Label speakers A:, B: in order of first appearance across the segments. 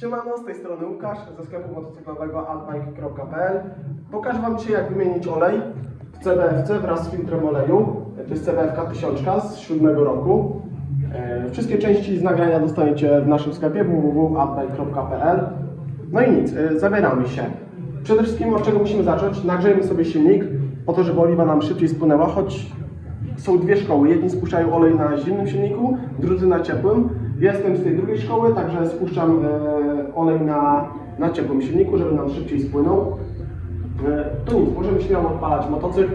A: Siemano, z tej strony Łukasz ze sklepu motocyklowego adbike.pl Pokażę Wam dzisiaj jak wymienić olej w CBFC wraz z filtrem oleju. To jest CBFK 1000 z 7 roku. E, Wszystkie części z nagrania dostaniecie w naszym sklepie www.adbike.pl No i nic, e, zabieramy się. Przede wszystkim od czego musimy zacząć? Nagrzejmy sobie silnik po to, żeby oliwa nam szybciej spłynęła, choć są dwie szkoły. Jedni spuszczają olej na zimnym silniku, drudzy na ciepłym. Jestem z tej drugiej szkoły, także spuszczam e, olej na, na ciepłym silniku, żeby nam szybciej spłynął. E, to nic, możemy śmiało odpalać motocykl,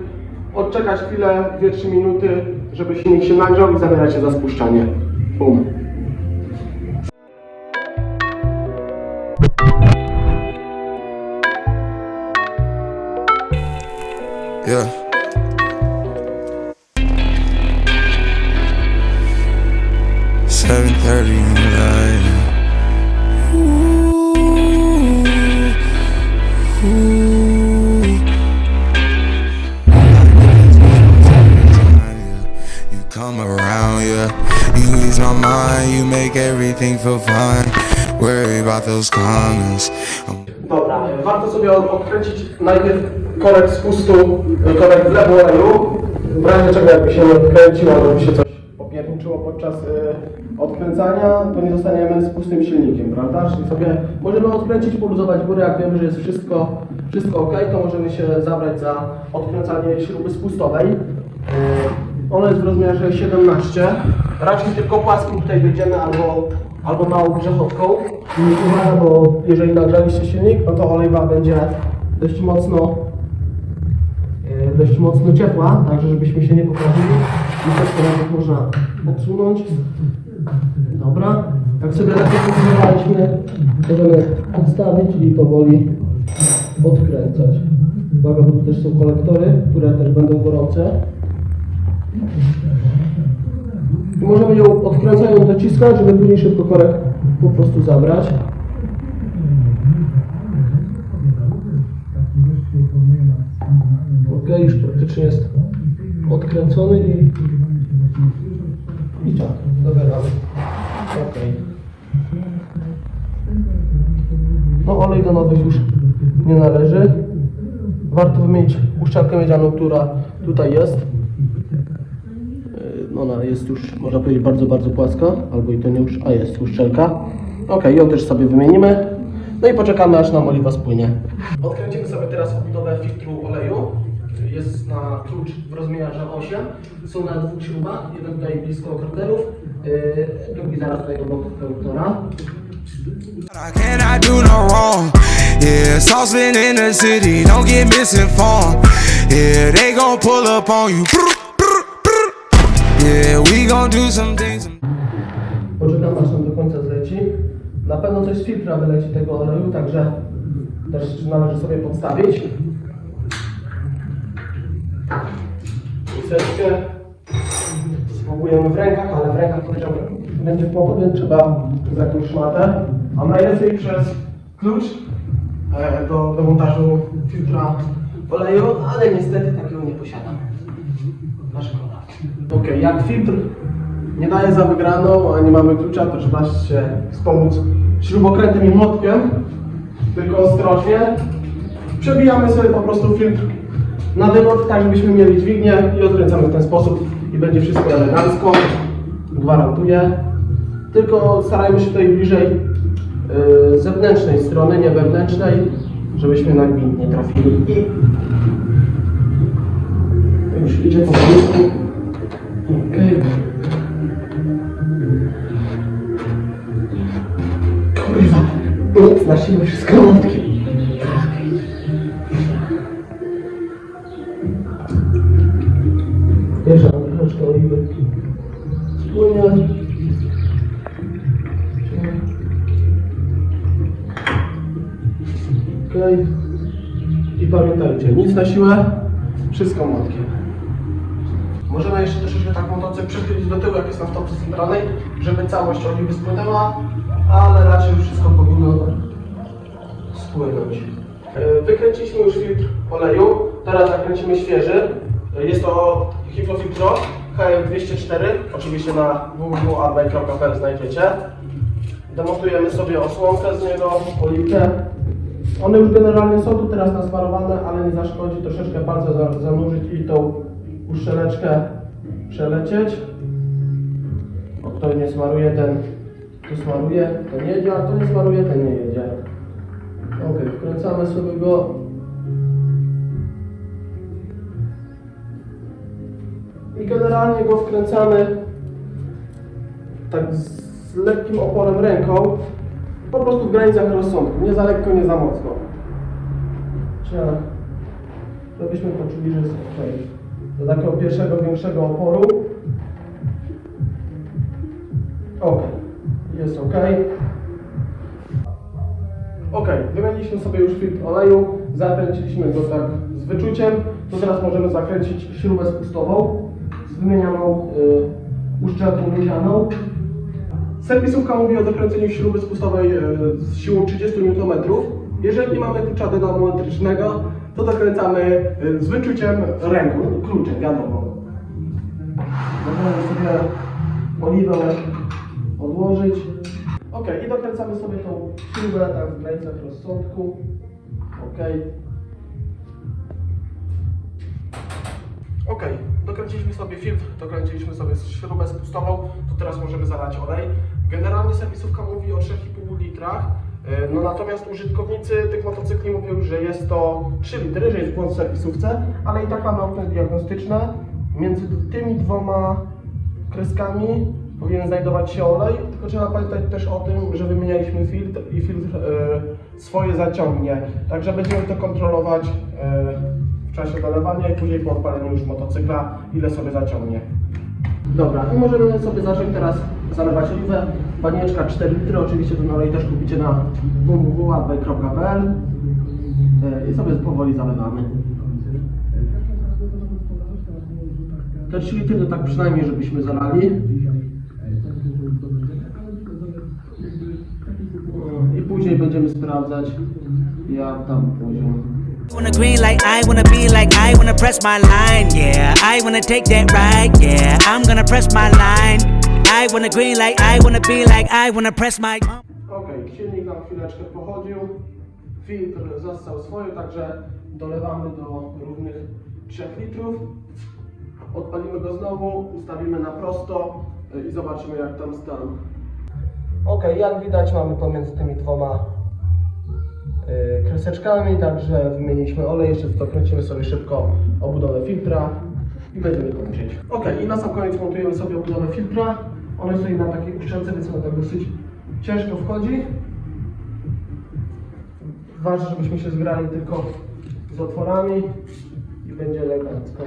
A: odczekać chwilę, 2-3 minuty, żeby silnik się nagrzał i zabierać się za spuszczanie. Bum.
B: Yeah. Seven thirty in the. Ooh, ooh. You come around, yeah. You ease my mind. You make everything feel fine. Worry about those comments. I'm
A: Dobra, warto sobie od- odkręcić najpierw korek z pustu, korek w lewo oleju, w razie czego jakby się nie odkręcił albo by się coś popierniczyło podczas e, odkręcania, to nie zostaniemy z pustym silnikiem, prawda? Czyli sobie możemy odkręcić, poluzować górę, jak wiemy, że jest wszystko, wszystko ok, to możemy się zabrać za odkręcanie śruby spustowej. E, Ona jest w rozmiarze 17. Raczej tylko płaskim tutaj wyjdziemy albo, albo małą grzechotką. Uwaga, bo jeżeli nagrzaliście silnik, no to olejwa będzie dość mocno e, dość mocno ciepła, także żebyśmy się nie poprawili. I też to nawet można odsunąć. Dobra. Jak sobie lepiej pokazywaliśmy, możemy odstawić i powoli odkręcać. Uwaga, bo tu też są kolektory, które też będą gorące. I możemy ją odkręcając dociskać, żeby później szybko korek po prostu zabrać. Ok, już praktycznie jest odkręcony i i tak, dobieramy. Ok. No olej do nowych już nie należy. Warto wymienić uszczelkę miedzianą, która tutaj jest. Yy, Ona jest już, można powiedzieć, bardzo, bardzo płaska, albo i to nie już, a jest uszczelka. Ok, ją też sobie wymienimy. No i poczekamy, aż nam oliwa spłynie. Odkręcimy sobie teraz obudowę filtru oleju. Jest na klucz w rozmiarze 8. Są na dwóch śrubach. Jeden tutaj blisko korderów, yy, drugi zaraz tutaj obok produktora.
B: I cannot do no wrong. Yeah, saucepan in the city, don't get misinformed. Yeah, they gon' pull up on you. Brr, brr, brr. Yeah, we gon' do some things.
A: Poczekam aż nam do końca zleci. Na pewno coś z filtra wyleci tego oleju, także też należy sobie podstawić. Miseczkę spróbujemy w rękach, ale w rękach powiedziałbym będzie kłopot, więc trzeba za jakąś szmatę. A najlepiej przez klucz e, do, do montażu filtra oleju, ale niestety takiego nie posiadam. Na szkoda. Ok, jak filtr nie daje za wygraną, a nie mamy klucza, to trzeba się wspomóc śrubokrętem i młotkiem, tylko ostrożnie. Przebijamy sobie po prostu filtr na wywód, tak żebyśmy mieli dźwignię i odkręcamy w ten sposób i będzie wszystko elegancko, gwarantuję. Tylko starajmy się tutaj bliżej yy, zewnętrznej strony, nie wewnętrznej, żebyśmy na gwint nie trafili. I już idzie po prostu. Okej. Kurwa, nic na siłę, wszystko. Okej. I pamiętajcie, nic na siłę, wszystko młotkiem. Możemy jeszcze troszeczkę tak motocykl przychylić do tyłu, jak jest na wtopce centralnej, żeby całość oliwy spłynęła, ale raczej wszystko powinno spłynąć. E, Wykręciliśmy już filtr oleju, teraz zakręcimy świeży. E, Jest to Hiflo Filtro HM204, oczywiście na www.arbej.pl znajdziecie. Demontujemy sobie osłonkę z niego, oliwkę. One już generalnie są tu teraz nasmarowane, ale nie zaszkodzi troszeczkę palce za- zanurzyć i tą uszczeleczkę przelecieć. O, kto nie smaruje, ten tu smaruje, ten jedzie, a kto nie smaruje, ten nie jedzie. Ok, wkręcamy sobie go. I generalnie go wkręcamy tak z lekkim oporem ręką, po prostu w granicach rozsądku, nie za lekko, nie za mocno. Trzeba, żebyśmy poczuli, że jest ok. Do takiego pierwszego, większego oporu. Ok, jest ok. Ok, wymieniliśmy sobie już filtr oleju, zakręciliśmy go tak z wyczuciem, to teraz możemy zakręcić śrubę spustową z wymienianą y, uszczelką luzianą. Serwisówka mówi o dokręceniu śruby spustowej e, z siłą 30 Nm. Jeżeli nie mamy klucza dynamometrycznego, to dokręcamy e, z wyczuciem ręką, no, kluczem, wiadomo. Możemy sobie oliwę odłożyć. Ok, i dokręcamy sobie tą śrubę tak w granicach rozsądku. Ok. Ok, dokręciliśmy sobie filtr, dokręciliśmy sobie śrubę spustową, to teraz możemy zalać olej. Generalnie serwisówka mówi o 3,5 litrach, e, no natomiast użytkownicy tych motocykli mówią, że jest to 3 litry, że jest błąd w serwisówce, ale i tak mamy okno diagnostyczne. Między tymi dwoma kreskami powinien znajdować się olej, tylko trzeba pamiętać też o tym, że wymienialiśmy filtr i filtr e, swoje zaciągnie. Także będziemy to kontrolować e, w czasie dolewania i później po odpaleniu już motocykla, ile sobie zaciągnie. Dobra, i możemy sobie zacząć teraz zalewać oliwę. Banieczka 4 litry, oczywiście ten olej też kupicie na www.adway.pl e, i sobie powoli zalewamy. Te 3 litry to tak przynajmniej, żebyśmy zalali. I później będziemy sprawdzać, jak tam poziom.
C: Wanna green like I wanna be like I wanna press my line, yeah. I wanna take that ride, yeah. I'm gonna press my line. I wanna green like I wanna be like I wanna press my.
A: Ok, silnik nam chwileczkę pochodził, filtr został swoje, także dolewamy do równych 3 litrów. Odpalimy go znowu, ustawimy na prosto y, i zobaczymy jak tam stan. Ok, jak widać mamy pomiędzy tymi dwoma kreseczkami, także wymieniliśmy olej, jeszcze dokręcimy sobie szybko obudowę filtra i będziemy kończyć. Ok, i na sam koniec montujemy sobie obudowę filtra. Ona stoi na takiej uszczelce, więc ona tak dosyć ciężko wchodzi. Ważne, żebyśmy się zgrali tylko z otworami i będzie elegancko.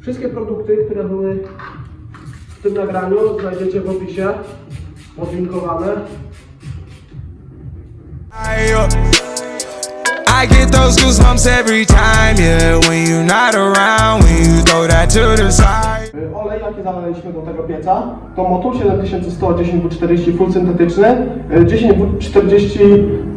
A: Wszystkie produkty, które były w tym nagraniu znajdziecie w opisie, podlinkowane.
B: Get those goosebumps every time, yeah. When you're not around, when you throw that to the side.
A: Y, Olej, jaki zalaliśmy do tego pieca, to Motul 7100 10W40 full syntetyczny, y, 10W40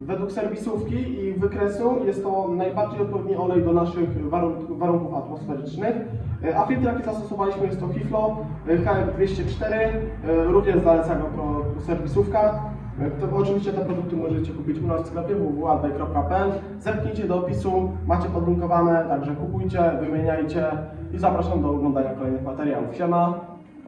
A: według serwisówki i wykresu jest to najbardziej odpowiedni olej do naszych warunków, warunków atmosferycznych. Y, A filtr, jaki zastosowaliśmy jest to Hiflo y, HM204, y, również zaleca go serwisówka. To oczywiście te produkty możecie kupić u nas w sklepie www.adway.pl. Zerknijcie do opisu, macie podlinkowane, także kupujcie, wymieniajcie i zapraszam do oglądania kolejnych materiałów. Siema!